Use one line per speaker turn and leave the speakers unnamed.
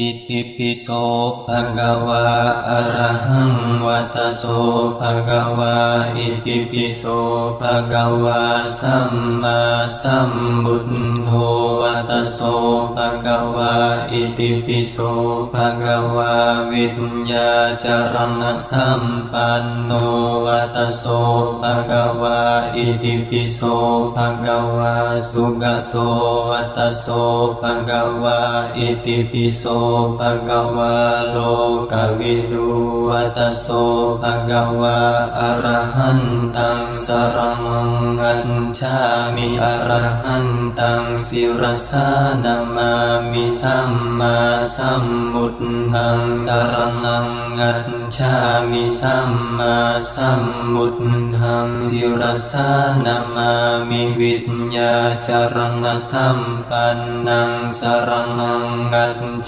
อิติปิโสภะคะวะอะระหังวัตโสภะคะวะอิติปิโสภะคะวะสัมมาสัมพุทโธวัตโสภะคะวะอิติปิโสภะคะวะวิญญาจารณสัมปันโนวัตโสภะคะวะอิติปิโสภะคะวะสุขโตวัตโสภะคะวะอิติปิโสภะคะวะโลกวิดูวัตโสภะคะวะอะระหันตังสรมังกัจฉามิอะระหันตังสิรสานามามิสัมมาสัมพุทธังสรนังกัจฉามิสัมมาสัมพุทธังสิรสานามามิวิญญาจารณสัมปันนังสรนังกัจฉา